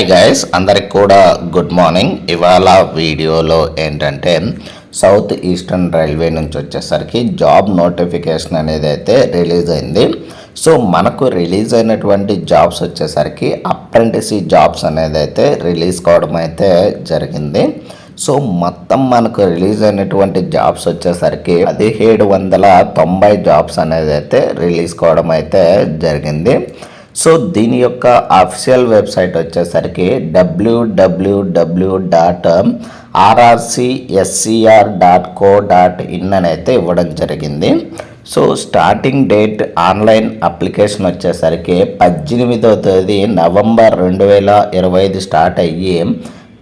Hi guys అందరికి కూడా good morning. ఇవాళ వీడియోలో ఏంటంటే సౌత్ ఈస్టర్న్ రైల్వే నుంచి వచ్చేసరికి జాబ్ నోటిఫికేషన్ అనేది అయితే రిలీజ్ అయింది. సో మనకు రిలీజ్ అయినటువంటి జాబ్స్ వచ్చేసరికి అప్రెంటిసీ జాబ్స్ అనేది అయితే రిలీజ్ కావడం అయితే జరిగింది. సో మొత్తం మనకు రిలీజ్ అయినటువంటి జాబ్స్ వచ్చేసరికి పదిహేడు వందల తొంభై జాబ్స్ అనేది అయితే రిలీజ్ కావడం అయితే జరిగింది. సో దీని యొక్క అఫీషియల్ వెబ్సైట్ వచ్చేసరికి W W W dot RRCSCR dot co dot in అని అయితే ఇవ్వడం జరిగింది. So starting date online application వచ్చేసరికి పద్దెనిమిదో తేదీ నవంబర్ రెండు వేల ఇరవై ఐదు స్టార్ట్ అయ్యి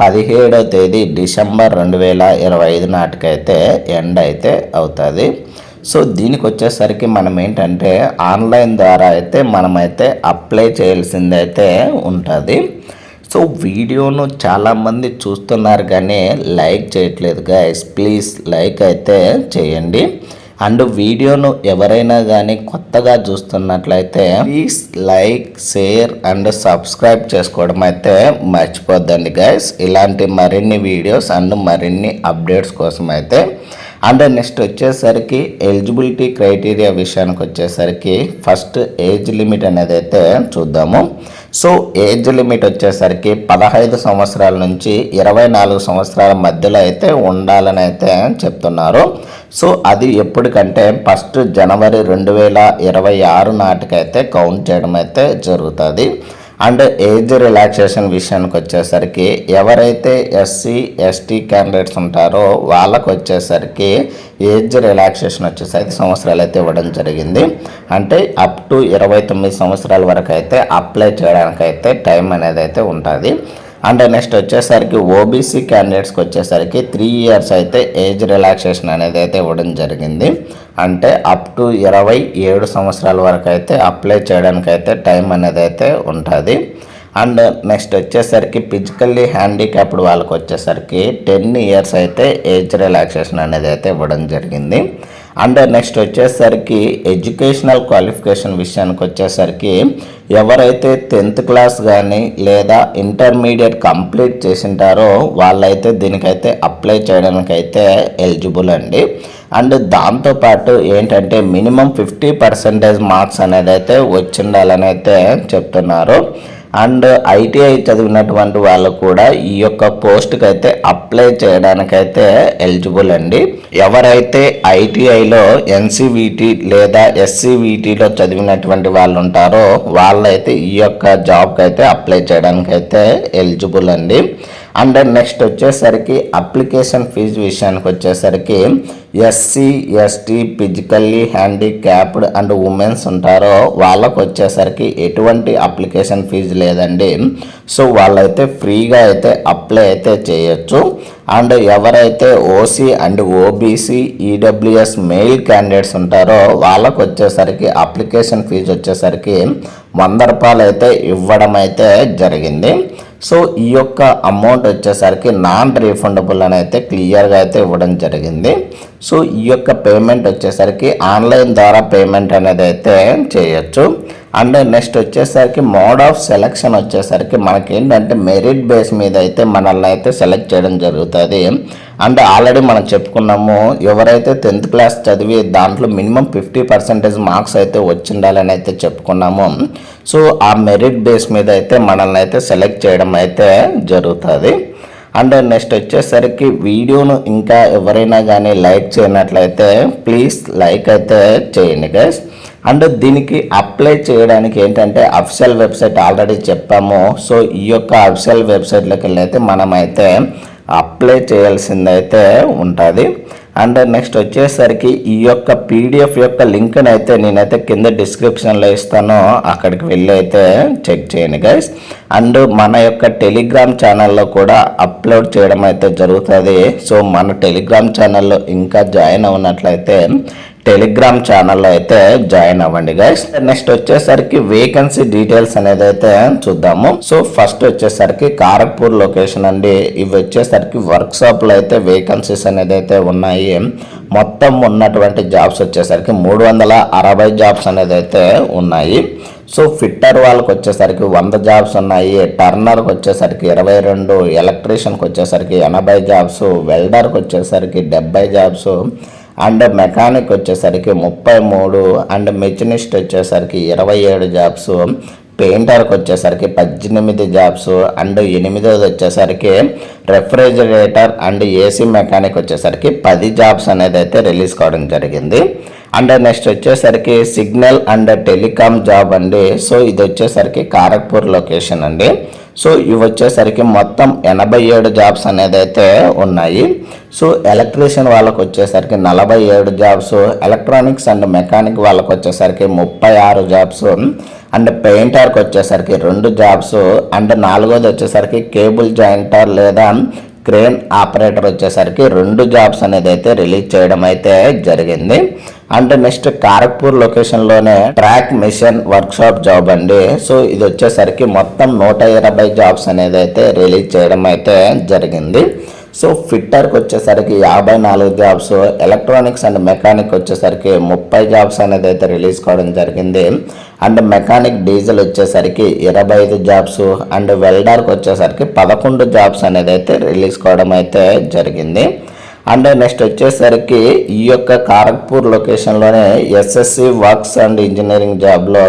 పదిహేడో తేదీ డిసెంబర్ రెండు వేల ఇరవై ఐదు నాటికైతే ఎండ్ అయితే అవుతుంది. సో దీనికి వచ్చేసరికి మనం ఏంటంటే ఆన్లైన్ ద్వారా అయితే మనమైతే అప్లై చేయాల్సింది అయితే ఉంటుంది. సో వీడియోను చాలామంది చూస్తున్నారు కానీ లైక్ చేయట్లేదు గైస్ ప్లీజ్ లైక్ అయితే చేయండి. అండ్ వీడియోను ఎవరైనా కానీ కొత్తగా చూస్తున్నట్లయితే please like share and subscribe చేసుకోవడం అయితే మర్చిపోద్దండి గైస్ ఇలాంటి మరిన్ని వీడియోస్ అండ్ మరిన్ని అప్డేట్స్ కోసం అయితే అండ్ నెక్స్ట్ వచ్చేసరికి ఎలిజిబిలిటీ క్రైటీరియా విషయానికి వచ్చేసరికి ఫస్ట్ ఏజ్ లిమిట్ అనేది అయితే చూద్దాము. సో ఏజ్ లిమిట్ వచ్చేసరికి పదహైదు సంవత్సరాల నుంచి ఇరవై నాలుగు సంవత్సరాల మధ్యలో అయితే ఉండాలని అయితే చెప్తున్నారు. సో అది ఎప్పటికంటే ఫస్ట్ జనవరి రెండు వేల ఇరవై ఆరు నాటికైతే కౌంట్ చేయడం అయితే జరుగుతుంది. అండ్ ఏజ్ రిలాక్సేషన్ విషయానికి వచ్చేసరికి ఎవరైతే ఎస్సీ ఎస్టీ క్యాండిడేట్స్ ఉంటారో వాళ్ళకు వచ్చేసరికి ఏజ్ రిలాక్సేషన్ వచ్చేసి ఐదు సంవత్సరాలు అయితే ఇవ్వడం జరిగింది. అంటే అప్ టు ఇరవై తొమ్మిది సంవత్సరాల వరకు అయితే అప్లై చేయడానికి అయితే టైం అనేది అయితే ఉంటుంది. అండ్ నెక్స్ట్ వచ్చేసరికి ఓబీసీ క్యాండిడేట్స్కి వచ్చేసరికి త్రీ ఇయర్స్ అయితే ఏజ్ రిలాక్సేషన్ అనేది అయితే ఇవ్వడం జరిగింది. అంటే అప్ టు ఇరవై ఏడు సంవత్సరాల వరకు అయితే అప్లై చేయడానికి అయితే టైం అనేది అయితే ఉంటుంది. అండ్ నెక్స్ట్ వచ్చేసరికి ఫిజికల్లీ హ్యాండిక్యాప్డ్ వాళ్ళకి వచ్చేసరికి టెన్ ఇయర్స్ అయితే ఏజ్ రిలాక్సేషన్ అనేది అయితే ఇవ్వడం జరిగింది. అండ్ నెక్స్ట్ వచ్చేసరికి ఎడ్యుకేషనల్ క్వాలిఫికేషన్ విషయానికి వచ్చేసరికి ఎవరైతే టెన్త్ క్లాస్ కానీ లేదా ఇంటర్మీడియట్ కంప్లీట్ చేసింటారో వాళ్ళైతే దీనికైతే అప్లై చేయడానికి అయితే ఎలిజిబుల్ అండి అండ్ దాంతోపాటు ఏంటంటే మినిమం ఫిఫ్టీ పర్సెంటేజ్ మార్క్స్ అనేది అయితే వచ్చిండాలని అయితే చెప్తున్నారు. అండ్ ఐటీఐ చదివినటువంటి వాళ్ళు కూడా ఈ యొక్క పోస్ట్కి అయితే అప్లై చేయడానికైతే ఎలిజిబుల్ అండి. ఎవరైతే ఐటీఐలో ఎన్సీవీటీ లేదా ఎస్సీవీటీలో చదివినటువంటి వాళ్ళు ఉంటారో వాళ్ళైతే ఈ యొక్క జాబ్కి అయితే అప్లై చేయడానికైతే ఎలిజిబుల్ అండి. అండ్ నెక్స్ట్ వచ్చేసరికి అప్లికేషన్ ఫీజు విషయానికి వచ్చేసరికి SC ST physically handicapped and womens ఉంటారో వాళ్ళకు వచ్చేసరికి ఎటువంటి అప్లికేషన్ ఫీజు లేదండి. సో వాళ్ళైతే ఫ్రీగా అయితే అప్లై అయితే చేయొచ్చు. అండ్ ఎవరైతే OC and OBC EWS male candidates ఉంటారో వాళ్ళకు వచ్చేసరికి అప్లికేషన్ ఫీజు వచ్చేసరికి వంద రూపాయలు అయితే ఇవ్వడం అయితే జరిగింది. సో ఈ యొక్క అమౌంట్ వచ్చేసరికి నాన్ రీఫండబుల్ అని అయితే క్లియర్గా అయితే ఇవ్వడం జరిగింది. సో ఈ యొక్క పేమెంట్ వచ్చేసరికి ఆన్లైన్ ద్వారా పేమెంట్ అనేది అయితే చేయొచ్చు. అండ్ నెక్స్ట్ వచ్చేసరికి మోడ్ ఆఫ్ సెలక్షన్ వచ్చేసరికి మనకి ఏంటంటే మెరిట్ బేస్ మీద అయితే మనల్ని అయితే సెలెక్ట్ చేయడం జరుగుతుంది. అండ్ ఆల్రెడీ మనం చెప్పుకున్నాము ఎవరైతే టెన్త్ క్లాస్ చదివి దాంట్లో మినిమం ఫిఫ్టీ పర్సెంటేజ్ మార్క్స్ అయితే వచ్చిండాలని అయితే చెప్పుకున్నాము. సో ఆ మెరిట్ బేస్ మీద అయితే మనల్ని అయితే సెలెక్ట్ చేయడం అయితే జరుగుతుంది. అండ్ నెక్స్ట్ వచ్చేసరికి వీడియోను ఇంకా ఎవరైనా కానీ లైక్ చేయనట్లయితే ప్లీజ్ లైక్ అయితే చేయండి గైస్ అండ్ దీనికి అప్లై చేయడానికి ఏంటంటే అఫిషియల్ వెబ్సైట్ ఆల్రెడీ చెప్పాము. సో ఈ యొక్క అఫిషియల్ వెబ్సైట్లోకి వెళ్ళి అయితే మనమైతే అప్లై చేయాల్సిందైతే ఉంటుంది. అండ్ నెక్స్ట్ వచ్చేసరికి ఈ యొక్క పీడిఎఫ్ యొక్క లింక్ని అయితే నేనైతే కింద డిస్క్రిప్షన్లో ఇస్తాను. అక్కడికి వెళ్ళి అయితే చెక్ చేయండి గైస్ అండ్ మన యొక్క టెలిగ్రామ్ ఛానల్లో కూడా అప్లోడ్ చేయడం అయితే జరుగుతుంది. సో మన టెలిగ్రామ్ ఛానల్లో ఇంకా జాయిన్ అవునట్లయితే టెలిగ్రామ్ ఛానల్లో అయితే జాయిన్ అవ్వండి గైస్ నెక్స్ట్ వచ్చేసరికి వేకెన్సీ డీటెయిల్స్ అనేది అయితే చూద్దాము. సో ఫస్ట్ వచ్చేసరికి కారక్పూర్ లొకేషన్ అండి. ఇవి వచ్చేసరికి వర్క్ షాప్లో అయితే వేకెన్సీస్ అనేది అయితే ఉన్నాయి. మొత్తం ఉన్నటువంటి జాబ్స్ వచ్చేసరికి మూడు వందల అరవై జాబ్స్ అనేది అయితే ఉన్నాయి. సో ఫిట్టర్ వాళ్ళకి వచ్చేసరికి వంద జాబ్స్ ఉన్నాయి. టర్నర్కి వచ్చేసరికి ఇరవై రెండు ఎలక్ట్రీషియన్కి వచ్చేసరికి ఎనభై జాబ్స్ వెల్డర్కి వచ్చేసరికి డెబ్బై జాబ్స్ అండ్ మెకానిక్ వచ్చేసరికి ముప్పై మూడు అండ్ మెషినిస్ట్ వచ్చేసరికి ఇరవై ఏడు జాబ్స్ పెయింటర్కి వచ్చేసరికి పద్దెనిమిది జాబ్స్ అండ్ ఎనిమిదోది వచ్చేసరికి రెఫ్రిజిరేటర్ అండ్ ఏసీ మెకానిక్ వచ్చేసరికి పది జాబ్స్ అనేది అయితే రిలీజ్ కావడం జరిగింది. అండ్ నెక్స్ట్ వచ్చేసరికి సిగ్నల్ అండ్ టెలికామ్ జాబ్ అండి. సో ఇది వచ్చేసరికి కారక్పూర్ లొకేషన్ అండి. సో ఇవి వచ్చేసరికి మొత్తం ఎనభై ఏడు జాబ్స్ అనేది అయితే ఉన్నాయి. సో ఎలక్ట్రీషియన్ వాళ్ళకు వచ్చేసరికి నలభై ఏడు జాబ్స్ ఎలక్ట్రానిక్స్ అండ్ మెకానిక్ వాళ్ళకు వచ్చేసరికి ముప్పై ఆరు జాబ్స్ అండ్ పెయింటర్కి వచ్చేసరికి రెండు జాబ్స్ అండ్ నాలుగోది వచ్చేసరికి కేబుల్ జాయింటర్ లేదా క్రేన్ ఆపరేటర్ వచ్చేసరికి రెండు జాబ్స్ అనేది అయితే రిలీజ్ చేయడం అయితే జరిగింది. అండ్ నెక్స్ట్ కారక్పూర్ లొకేషన్లోనే ట్రాక్ మిషన్ వర్క్షాప్ జాబ్ అండి. సో ఇది వచ్చేసరికి మొత్తం నూట ఇరవై జాబ్స్ అనేది అయితే రిలీజ్ చేయడం అయితే జరిగింది. సో ఫిట్టర్కి వచ్చేసరికి యాభై నాలుగు జాబ్స్ ఎలక్ట్రానిక్స్ అండ్ మెకానిక్ వచ్చేసరికి ముప్పై జాబ్స్ అనేది అయితే రిలీజ్ కావడం జరిగింది. అండ్ మెకానిక్ డీజిల్ వచ్చేసరికి ఇరవై ఐదు జాబ్స్ అండ్ వెల్డర్కి వచ్చేసరికి పదకొండు జాబ్స్ అనేది అయితే రిలీజ్ కావడం అయితే జరిగింది. అండ్ నెక్స్ట్ వచ్చేసరికి ఈ యొక్క కారక్పూర్ లొకేషన్లోనే ఎస్ఎస్సి వర్క్స్ అండ్ ఇంజనీరింగ్ జాబ్లో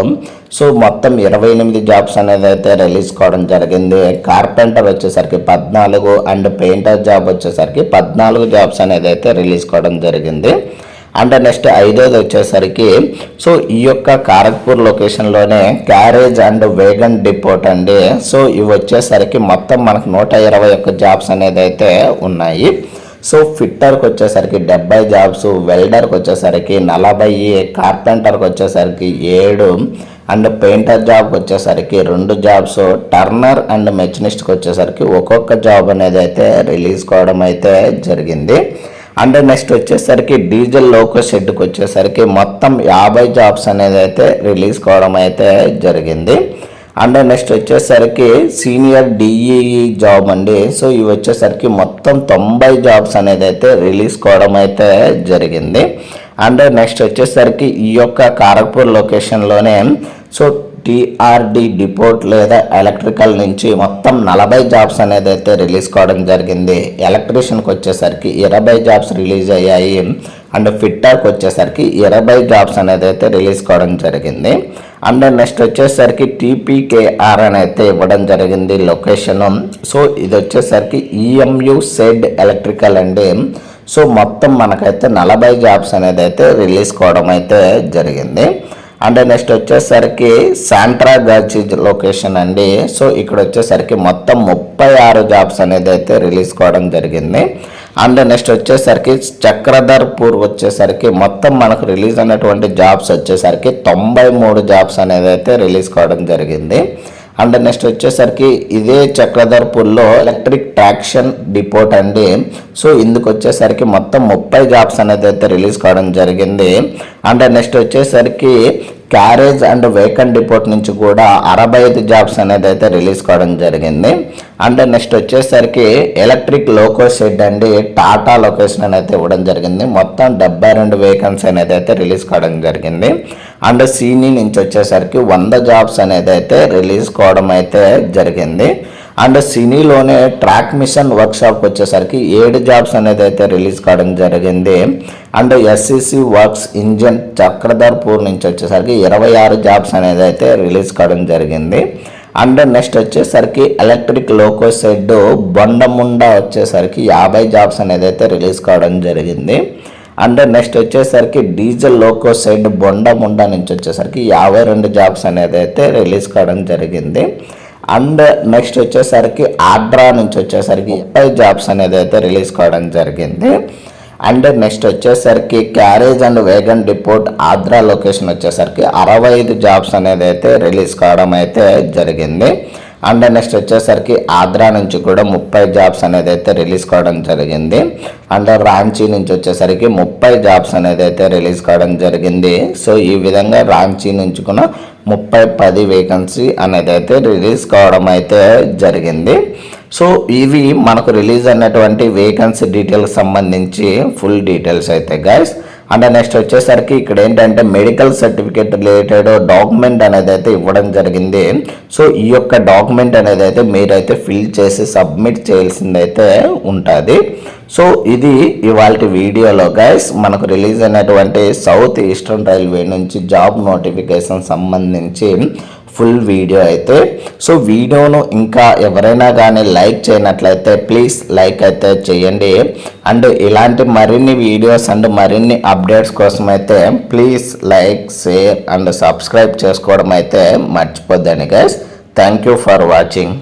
సో మొత్తం ఇరవై ఎనిమిది జాబ్స్ అనేది అయితే రిలీజ్ కావడం జరిగింది. కార్పెంటర్ వచ్చేసరికి పద్నాలుగు అండ్ పెయింటర్ జాబ్ వచ్చేసరికి పద్నాలుగు జాబ్స్ అనేది అయితే రిలీజ్ కావడం జరిగింది. అండ్ నెక్స్ట్ ఐదోది వచ్చేసరికి సో ఈ యొక్క కారక్పూర్ లొకేషన్లోనే క్యారేజ్ అండ్ వేగన్ డిపోట్ అండి. సో ఇవి వచ్చేసరికి మొత్తం మనకు నూట ఇరవై ఒక్క జాబ్స్ అనేది అయితే ఉన్నాయి. సో ఫిట్టర్కి వచ్చేసరికి డెబ్బై జాబ్స్ వెల్డర్కి వచ్చేసరికి నలభై కార్పెంటర్కి వచ్చేసరికి ఏడు అండ్ పెయింటర్ జాబ్కి వచ్చేసరికి రెండు జాబ్స్ టర్నర్ అండ్ మెషినిస్ట్కి వచ్చేసరికి ఒక్కొక్క జాబ్ అనేది అయితే రిలీజ్ కావడం అయితే జరిగింది. అండ్ నెక్స్ట్ వచ్చేసరికి డీజిల్ లోకో షెడ్కి వచ్చేసరికి మొత్తం యాభై జాబ్స్ అనేది అయితే రిలీజ్ కావడం అయితే జరిగింది. అండ్ నెక్స్ట్ వచ్చేసరికి సీనియర్ డిఈఈ జాబ్ అండి. సో ఇవి వచ్చేసరికి మొత్తం తొంభై జాబ్స్ అనేది అయితే రిలీజ్ కావడం అయితే జరిగింది. అండ్ నెక్స్ట్ వచ్చేసరికి ఈ యొక్క కారక్పూర్ లొకేషన్లోనే సో టిఆర్డి డిపోట్ లేదా ఎలక్ట్రికల్ నుంచి మొత్తం నలభై జాబ్స్ అనేది అయితే రిలీజ్ కావడం జరిగింది. ఎలక్ట్రీషియన్కి వచ్చేసరికి ఇరవై జాబ్స్ రిలీజ్ అయ్యాయి. అండ్ ఫిట్టర్కి వచ్చేసరికి ఇరవై జాబ్స్ అనేది అయితే రిలీజ్ కావడం జరిగింది. అండ్ నెక్స్ట్ వచ్చేసరికి టీపీకేఆర్ అని అయితే ఇవ్వడం జరిగింది లొకేషన్. సో ఇది వచ్చేసరికి ఈఎంయు సెడ్ ఎలక్ట్రికల్ అండి. సో మొత్తం మనకైతే నలభై జాబ్స్ అనేది అయితే రిలీజ్ కావడం అయితే జరిగింది. అండ్ నెక్స్ట్ వచ్చేసరికి శాంట్రా గర్చిజ్ లొకేషన్ అండి. సో ఇక్కడ వచ్చేసరికి మొత్తం ముప్పై ఆరు జాబ్స్ అనేది అయితే రిలీజ్ కావడం జరిగింది. అండ్ నెక్స్ట్ వచ్చేసరికి చక్రధర్పూర్ వచ్చేసరికి మొత్తం మనకు రిలీజ్ అయినటువంటి జాబ్స్ వచ్చేసరికి తొంభై మూడు జాబ్స్ అనేది అయితే రిలీజ్ కావడం జరిగింది. అండ్ నెక్స్ట్ వచ్చేసరికి ఇదే చక్రధర్పూర్లో ఎలక్ట్రిక్ ట్రాక్షన్ డిపోట్ అండి. సో ఇందుకు వచ్చేసరికి మొత్తం ముప్పై జాబ్స్ అనేది అయితే రిలీజ్ కావడం జరిగింది. అండ్ నెక్స్ట్ వచ్చేసరికి క్యారేజ్ అండ్ వెహికల్ డిపోట్ నుంచి కూడా అరవై ఐదు జాబ్స్ అనేది అయితే రిలీజ్ కావడం జరిగింది. అండ్ నెక్స్ట్ వచ్చేసరికి ఎలక్ట్రిక్ లోకో షెడ్ అండి టాటా లొకేషన్ అనేది ఇవ్వడం జరిగింది. మొత్తం డెబ్బై రెండు వేకెన్సీ అనేది అయితే రిలీజ్ కావడం జరిగింది. అండ్ సీనీ నుంచి వచ్చేసరికి వంద జాబ్స్ అనేది అయితే రిలీజ్ కావడం అయితే జరిగింది. అండ్ సినీలోనే ట్రాక్ మిషన్ వర్క్షాప్ వచ్చేసరికి ఏడు జాబ్స్ అనేది అయితే రిలీజ్ కావడం జరిగింది. And SCC works engine Chakradharpur నుంచి వచ్చేసరికి ఇరవై ఆరు జాబ్స్ అనేది అయితే రిలీజ్ కావడం జరిగింది. అండ్ నెక్స్ట్ వచ్చేసరికి ఎలక్ట్రిక్ లోకో సెడ్ బొండముండ వచ్చేసరికి యాభై జాబ్స్ అనేది అయితే రిలీజ్ కావడం జరిగింది. అండ్ నెక్స్ట్ వచ్చేసరికి డీజిల్ లోకో సైడ్ బొండముండ నుంచి వచ్చేసరికి యాభై రెండు జాబ్స్ అనేది అయితే రిలీజ్ కావడం జరిగింది. అండ్ నెక్స్ట్ వచ్చేసరికి ఆడ్రా నుంచి వచ్చేసరికి ముప్పై జాబ్స్ అనేది అయితే రిలీజ్ కావడం జరిగింది. అండ్ నెక్స్ట్ వచ్చేసరికి carriage and wagon depot Adra location వచ్చేసరికి అరవై ఐదు జాబ్స్ అనేది అయితే రిలీజ్ కావడం అయితే జరిగింది. అండ్ నెక్స్ట్ వచ్చేసరికి ఆంధ్రా నుంచి కూడా ముప్పై జాబ్స్ అనేది అయితే రిలీజ్ కావడం జరిగింది. అండ్ రాంచీ నుంచి వచ్చేసరికి ముప్పై జాబ్స్ అనేది అయితే రిలీజ్ కావడం జరిగింది. సో ఈ విధంగా రాంచీ నుంచి కూడా ముప్పై పది వేకెన్సీ అనేది అయితే రిలీజ్ కావడం అయితే జరిగింది. సో ఇవి మనకు రిలీజ్ అయినటువంటి వేకెన్సీ డీటెయిల్స్ సంబంధించి ఫుల్ డీటెయిల్స్ అయితే గైస్ అండ్ నెక్స్ట్ వచ్చేసరికి ఇక్కడ ఏంటంటే మెడికల్ సర్టిఫికేట్ రిలేటెడ్ డాక్యుమెంట్ అనేది అయితే ఇవ్వడం జరిగింది. సో ఈ యొక్క డాక్యుమెంట్ అనేది అయితే మీరైతే ఫిల్ చేసి సబ్మిట్ చేయాల్సిందైతే ఉంటుంది. సో ఇది ఇవాళ వీడియోలో గైస్ మనకు రిలీజ్ అయినటువంటి సౌత్ ఈస్టర్న్ రైల్వే నుంచి జాబ్ నోటిఫికేషన్ సంబంధించి ఫుల్ వీడియో అయితే. సో వీడియోను ఇంకా ఎవరైనా కానీ లైక్ చేయనట్లయితే ప్లీజ్ లైక్ అయితే చేయండి. అండ్ ఇలాంటి మరిన్ని వీడియోస్ అండ్ మరిన్ని అప్డేట్స్ కోసం అయితే please like share and subscribe చేసుకోవడం అయితే మర్చిపోద్దండి guys thank you for watching